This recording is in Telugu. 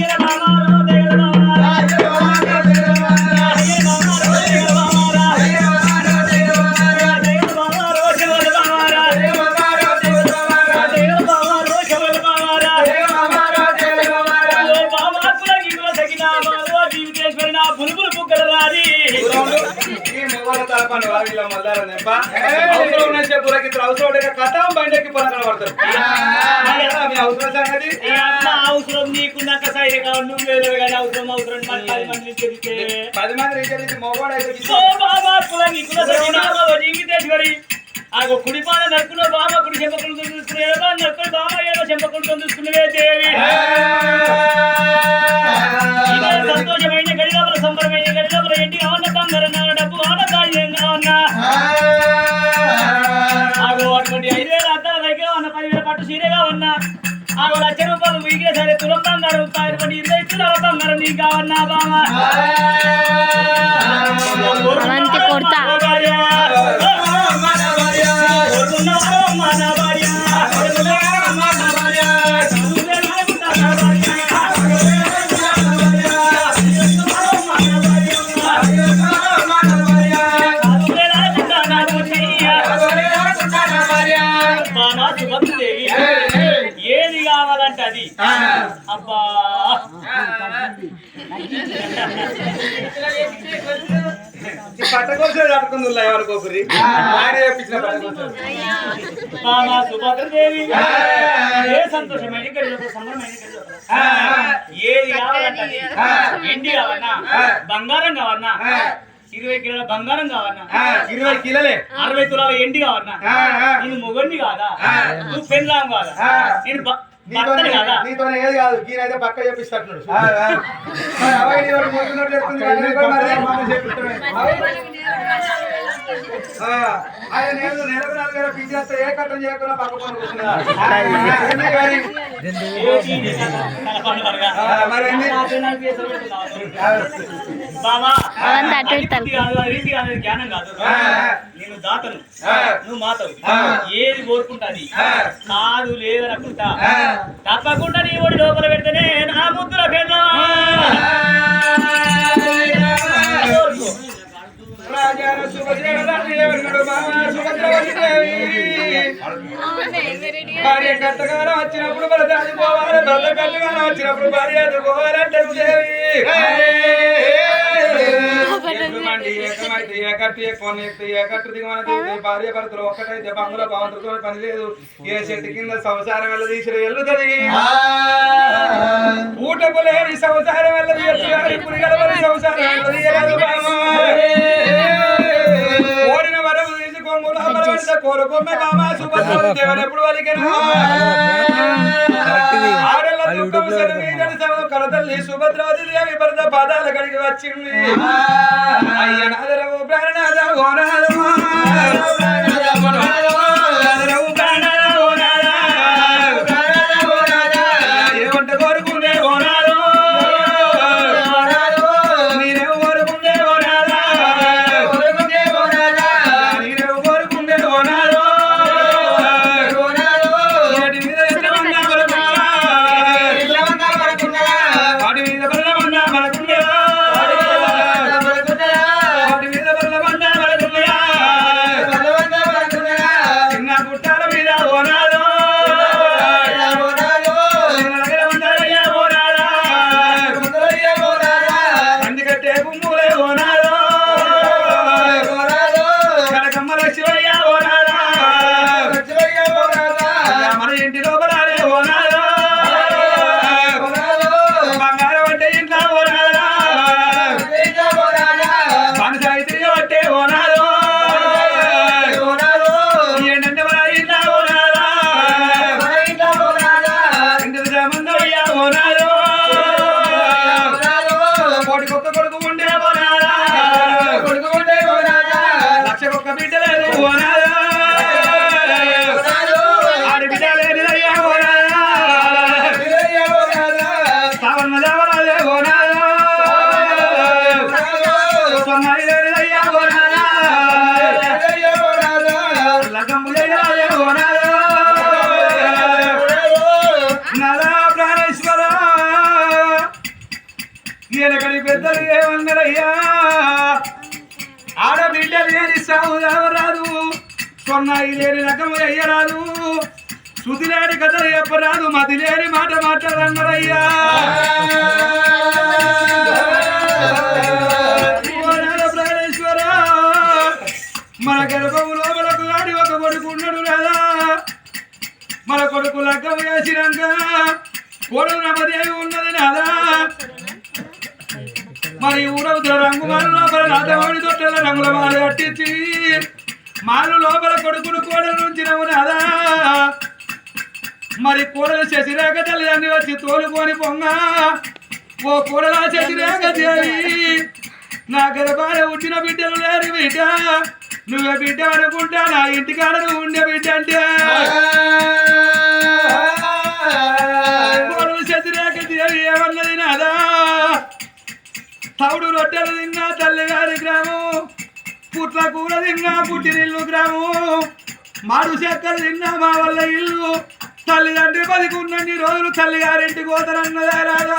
నేను మొగల తలపని వారిలో మల్లారా నెప్ప. అవసరం ఉన్న చెప్పులకి ఇద్దరు అవసరం ఉంటే కథం బండికి పొరకన పడతారు. మీ అవసరం సంగతి? అవసరం నీకున్నాక సైనిగా నువ్వు లేదు కానీ అవసరం అవసరం మరి పది మందిని చెబితే పది మంది రీచర్ మొగోడు అయితే ఓ బాబా కుల నీకుల సగిన మావో జీవితేశ్వరి ఆగో కుడి పాద నరుకులో బాబా కుడి చెంపకులు చూసుకునే ఏదో చూసుకునేవే దేవి. సీరెగా ఉన్నా ఆగో లక్ష రూపాయలు వీగిన సరే తులం బంగారం అటువంటి ఇరవై తులాల బంగారం నీకు కావన్నా బామా కొడతా. అది అబ్బా. పట్టకోసం కట్టుకుంది ఎవరికొకరి ఆయన చెప్పించిన పట్టకోసం బామా సుభద్రదేవి. ఏ సంతోషమైన గడిలో సంబరమైన గడిలో ఏది కావాలంటే అది. ఎండి కావన్నా బంగారం కావన్నా ఇరవై కిలోల బంగారం కావన్నా ఇరవై కిలోలే. అరవై తులాల ఎండి కావన్నా. నేను మొగండి కాదా? నువ్వు పెళ్ళాం కాదా? నేను భ- నీతో భర్తని కాదా. నీతో ఏది కాదు ఈయనైతే పక్క చెప్పిస్తాడు ఆయన నేను నెలకు నాలుగు వేల ఏ కట్టం చేయకుండా పక్క మరి అది జ్ఞానం కాదు. నేను దాతను. నువ్వు మాతవు. ఏది కోరుకుంటాది. కాదు లేదనుకుంటా ఆ. తప్పకుండా నీ ఒడి లోపల పెడితేనే నా ముద్దుల వచ్చినప్పుడు కట్టగానే వచ్చినప్పుడు భార్య దేవి ఏకమండి, ఏకమైతే ఏకట్టు దిగితే భార్య భర్తలు ఒక్కటైతే బంగుల భవంతులతో పని లేదు. ఏ చెట్టు కింద సంసారం వల్ల తీసిన ఎల్లుతుంది ఊటకు లేని సంసారం వల్ల సంసారం. కోరిన వరము తీసి కొంగుల కోరుకున్న ఎప్పుడు వలికెను? కలతల్లి సుభద్రవతి దేవి భర్త పాదాల కడిగి వచ్చింది. అయ్య నాదరవు ప్రాణనాథ గోనాథమా బ్రహ్మలక్ష్మయ్యా ఓ ఈయనకడి పెద్దలు ఏమన్నారయ్యా ఆడబిడ్డ లేని సాగు రాదు సొన్నాయి లేని రకము అయ్యరాదు సుదిలేని కథలు చెప్పరాదు మతి లేని మాట మాట్లాడన్నారయ్యా గర్భము లోపలకు ఆడి ఒక కొడుకు ఉన్నాడు కదా మన కొడుకు లగ్గం వేసినాక కొడుకు నమ్మదేవి ఉన్నది నాదా మరి ఊరవుతుల రంగు మాలు లోపల రాధవాడి తొట్టెల రంగుల మాలు కట్టించి మాలు లోపల కొడుకును కోడలు నుంచి నాదా మరి కూడలు శశిరేఖ తల్లిదండ్రి వచ్చి తోలుకొని పొంగ. ఓ కూడలా శశిరేఖ దేవి నా గర్భాన ఉట్టిన బిడ్డలు లేరు బిడ్డ. నువ్వే బిడ్డ అనుకుంటా నా ఇంటికాడ నువ్వు ఉండే బిడ్డ అంటే. కోడలు శశిరేఖ దేవి ఏమన్నది నాదా? తవుడు రొట్టెలు తిన్నా తల్లిగారి గ్రామం పుట్ల కూర తిన్నా పుట్టినిల్లు గ్రామం మాడు చెక్కలు తిన్నా మా వల్ల ఇల్లు. తల్లిదండ్రి బతికున్నన్ని రోజులు తల్లిగారింటికి పోతారన్నదా రాదా?